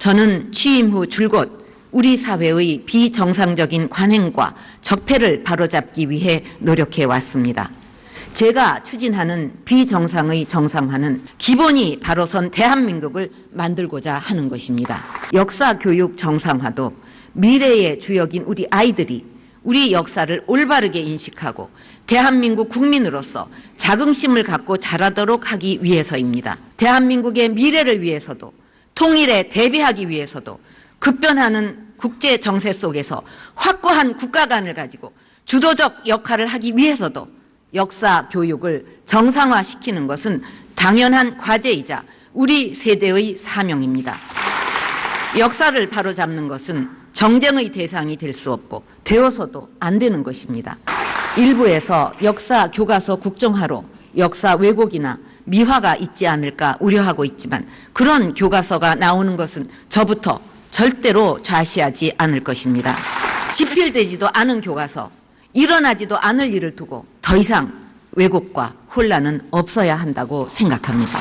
저는 취임 후 줄곧 우리 사회의 비정상적인 관행과 적폐를 바로잡기 위해 노력해 왔습니다. 제가 추진하는 비정상의 정상화는 기본이 바로 선 대한민국을 만들고자 하는 것입니다. 역사 교육 정상화도 미래의 주역인 우리 아이들이 우리 역사를 올바르게 인식하고 대한민국 국민으로서 자긍심을 갖고 자라도록 하기 위해서입니다. 대한민국의 미래를 위해서도 통일에 대비하기 위해서도 급변하는 국제 정세 속에서 확고한 국가관을 가지고 주도적 역할을 하기 위해서도 역사 교육을 정상화시키는 것은 당연한 과제이자 우리 세대의 사명입니다. 역사를 바로잡는 것은 정쟁의 대상이 될 수 없고 되어서도 안 되는 것입니다. 일부에서 역사 교과서 국정화로 역사 왜곡이나 미화가 있지 않을까 우려하고 있지만 그런 교과서가 나오는 것은 저부터 절대로 좌시하지 않을 것입니다. 집필되지도 않은 교과서, 일어나지도 않을 일을 두고 더 이상 왜곡과 혼란은 없어야 한다고 생각합니다.